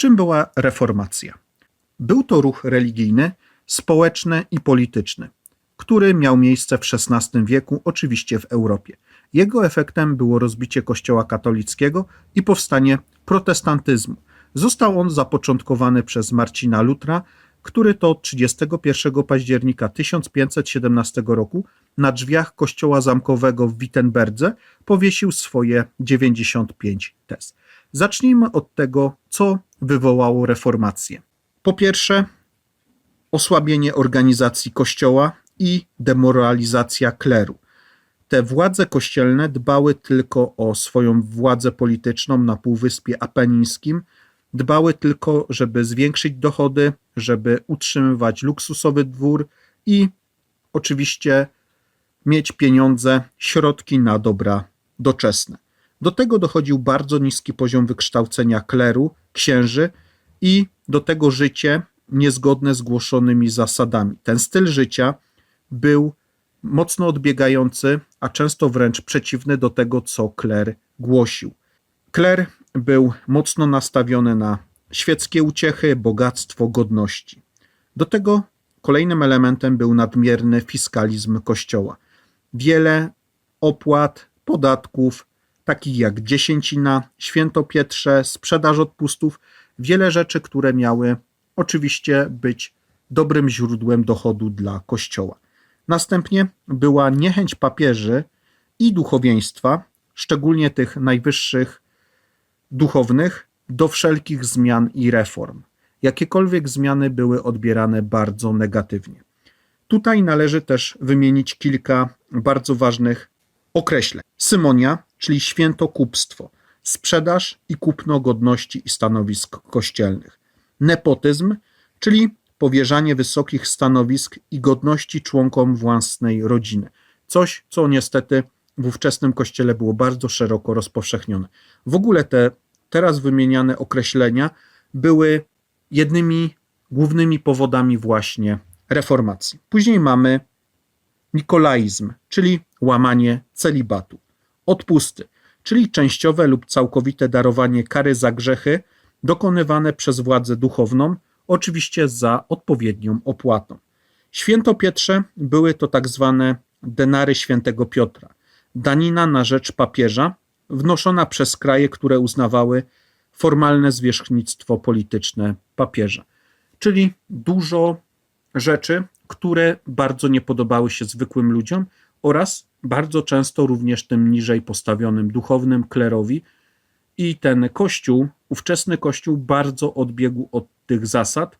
Czym była reformacja? Był to ruch religijny, społeczny i polityczny, który miał miejsce w XVI wieku, oczywiście w Europie. Jego efektem było rozbicie Kościoła katolickiego i powstanie protestantyzmu. Został on zapoczątkowany przez Marcina Lutra, który to 31 października 1517 roku na drzwiach kościoła zamkowego w Wittenberdze powiesił swoje 95 tez. Zacznijmy od tego, co wywołało reformację. Po pierwsze, osłabienie organizacji kościoła i demoralizacja kleru. Te władze kościelne dbały tylko o swoją władzę polityczną na Półwyspie Apenińskim, dbały tylko, żeby zwiększyć dochody, żeby utrzymywać luksusowy dwór i oczywiście mieć pieniądze, środki na dobra doczesne. Do tego dochodził bardzo niski poziom wykształcenia kleru, księży i do tego życie niezgodne z głoszonymi zasadami. Ten styl życia był mocno odbiegający, a często wręcz przeciwny do tego, co kler głosił. Kler był mocno nastawiony na świeckie uciechy, bogactwo, godności. Do tego kolejnym elementem był nadmierny fiskalizm kościoła. Wiele opłat, podatków, takich jak dziesięcina, świętopietrze, sprzedaż odpustów, wiele rzeczy, które miały oczywiście być dobrym źródłem dochodu dla kościoła. Następnie była niechęć papieży i duchowieństwa, szczególnie tych najwyższych duchownych, do wszelkich zmian i reform. Jakiekolwiek zmiany były odbierane bardzo negatywnie. Tutaj należy też wymienić kilka bardzo ważnych określeń. Symonia, czyli świętokupstwo, sprzedaż i kupno godności i stanowisk kościelnych. Nepotyzm, czyli powierzanie wysokich stanowisk i godności członkom własnej rodziny. Coś, co niestety w ówczesnym kościele było bardzo szeroko rozpowszechnione. W ogóle te teraz wymieniane określenia były jednymi głównymi powodami właśnie reformacji. Później mamy nikolaizm, czyli łamanie celibatu, odpusty, czyli częściowe lub całkowite darowanie kary za grzechy dokonywane przez władzę duchowną, oczywiście za odpowiednią opłatą. Święto Pietrze były to tak zwane denary świętego Piotra, danina na rzecz papieża, wnoszona przez kraje, które uznawały formalne zwierzchnictwo polityczne papieża. Czyli dużo rzeczy, które bardzo nie podobały się zwykłym ludziom oraz bardzo często również tym niżej postawionym duchownym klerowi. I ten kościół, ówczesny kościół, bardzo odbiegł od tych zasad.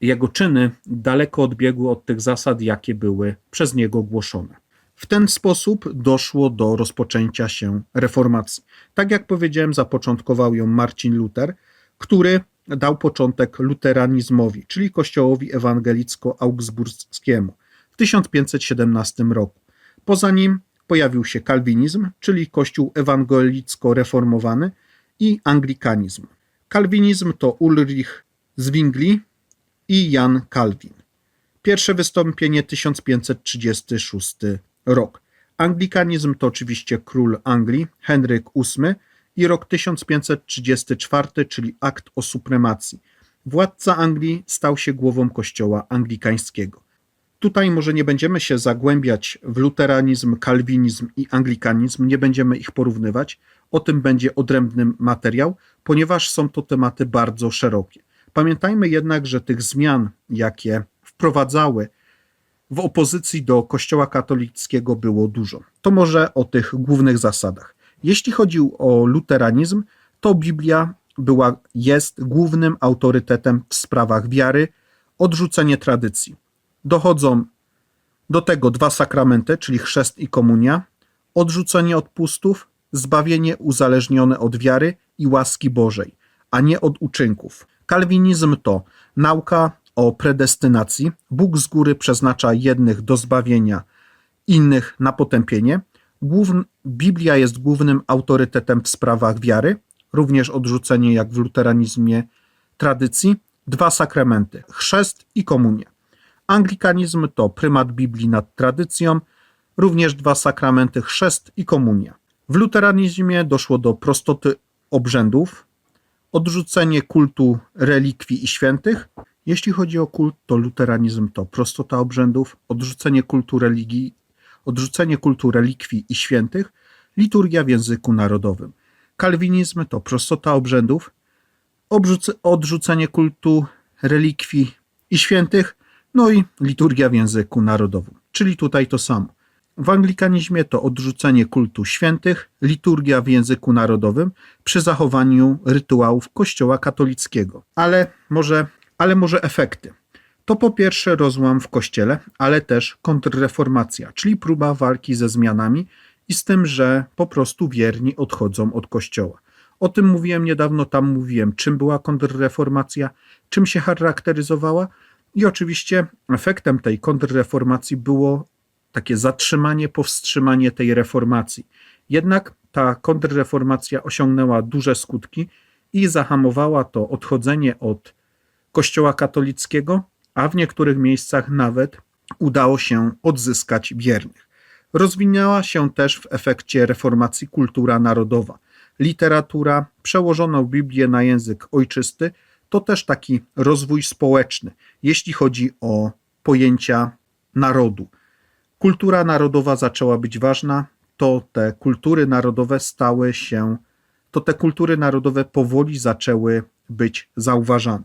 Jego czyny daleko odbiegły od tych zasad, jakie były przez niego głoszone. W ten sposób doszło do rozpoczęcia się reformacji. Tak jak powiedziałem, zapoczątkował ją Marcin Luther, który dał początek luteranizmowi, czyli kościołowi ewangelicko-augsburskiemu w 1517 roku. Poza nim pojawił się kalwinizm, czyli kościół ewangelicko-reformowany i anglikanizm. Kalwinizm to Ulrich Zwingli i Jan Kalwin. Pierwsze wystąpienie 1536 rok. Anglikanizm to oczywiście król Anglii, Henryk VIII i rok 1534, czyli akt o supremacji. Władca Anglii stał się głową kościoła anglikańskiego. Tutaj może nie będziemy się zagłębiać w luteranizm, kalwinizm i anglikanizm, nie będziemy ich porównywać. O tym będzie odrębny materiał, ponieważ są to tematy bardzo szerokie. Pamiętajmy jednak, że tych zmian, jakie wprowadzały w opozycji do Kościoła katolickiego było dużo. To może o tych głównych zasadach. Jeśli chodzi o luteranizm, to Biblia była, jest głównym autorytetem w sprawach wiary, odrzucenie tradycji. Dochodzą do tego dwa sakramenty, czyli chrzest i komunia, odrzucenie odpustów, zbawienie uzależnione od wiary i łaski Bożej, a nie od uczynków. Kalwinizm to nauka o predestynacji. Bóg z góry przeznacza jednych do zbawienia, innych na potępienie. Główn, Biblia jest głównym autorytetem w sprawach wiary, również odrzucenie jak w luteranizmie tradycji. Dwa sakramenty: chrzest i komunia. Anglikanizm to prymat Biblii nad tradycją, również dwa sakramenty: chrzest i komunia. W luteranizmie doszło do prostoty obrzędów, odrzucenie kultu relikwii i świętych. Jeśli chodzi o kult, to luteranizm to prostota obrzędów, odrzucenie kultu religii, odrzucenie kultu relikwii i świętych, liturgia w języku narodowym. Kalwinizm to prostota obrzędów, odrzucenie kultu relikwii i świętych, no i liturgia w języku narodowym, czyli tutaj to samo. W anglikanizmie to odrzucenie kultu świętych, liturgia w języku narodowym przy zachowaniu rytuałów Kościoła katolickiego. Ale może, ale może efekty. To po pierwsze rozłam w Kościele, ale też kontrreformacja, czyli próba walki ze zmianami i z tym, że po prostu wierni odchodzą od Kościoła. O tym mówiłem niedawno, tam mówiłem, czym była kontrreformacja, czym się charakteryzowała i oczywiście efektem tej kontrreformacji było takie zatrzymanie, powstrzymanie tej reformacji. Jednak ta kontrreformacja osiągnęła duże skutki i zahamowała to odchodzenie od Kościoła katolickiego, a w niektórych miejscach nawet udało się odzyskać wiernych. Rozwinęła się też w efekcie reformacji kultura narodowa. Literatura, przełożono Biblię na język ojczysty, to też taki rozwój społeczny, jeśli chodzi o pojęcia narodu. Kultura narodowa zaczęła być ważna, to te kultury narodowe stały się, to te kultury narodowe powoli zaczęły być zauważane.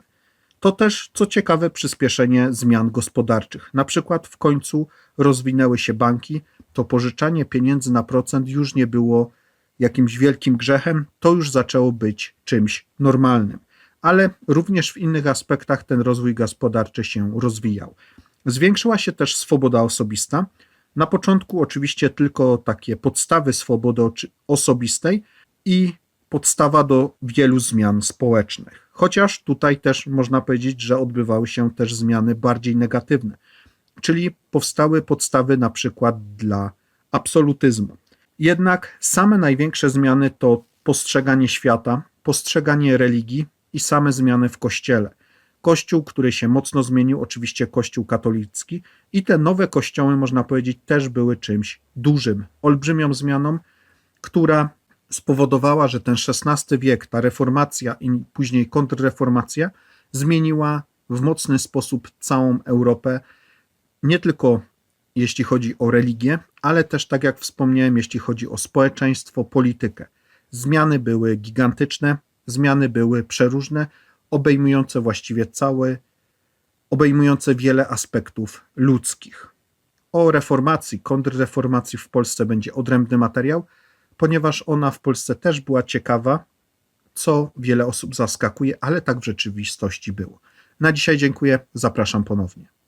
To też, co ciekawe, przyspieszenie zmian gospodarczych. Na przykład w końcu rozwinęły się banki, to pożyczanie pieniędzy na procent już nie było jakimś wielkim grzechem, to już zaczęło być czymś normalnym. Ale również w innych aspektach ten rozwój gospodarczy się rozwijał. Zwiększyła się też swoboda osobista. Na początku oczywiście tylko takie podstawy swobody osobistej i podstawa do wielu zmian społecznych. Chociaż tutaj też można powiedzieć, że odbywały się też zmiany bardziej negatywne, czyli powstały podstawy na przykład dla absolutyzmu. Jednak same największe zmiany to postrzeganie świata, postrzeganie religii i same zmiany w kościele. Kościół, który się mocno zmienił, oczywiście Kościół katolicki, i te nowe kościoły, można powiedzieć, też były czymś dużym, olbrzymią zmianą, która spowodowała, że ten XVI wiek, ta reformacja i później kontrreformacja zmieniła w mocny sposób całą Europę, nie tylko jeśli chodzi o religię, ale też, tak jak wspomniałem, jeśli chodzi o społeczeństwo, politykę. Zmiany były gigantyczne, zmiany były przeróżne, obejmujące właściwie cały, obejmujące wiele aspektów ludzkich. O reformacji, kontrreformacji w Polsce będzie odrębny materiał, ponieważ ona w Polsce też była ciekawa, co wiele osób zaskakuje, ale tak w rzeczywistości było. Na dzisiaj dziękuję, zapraszam ponownie.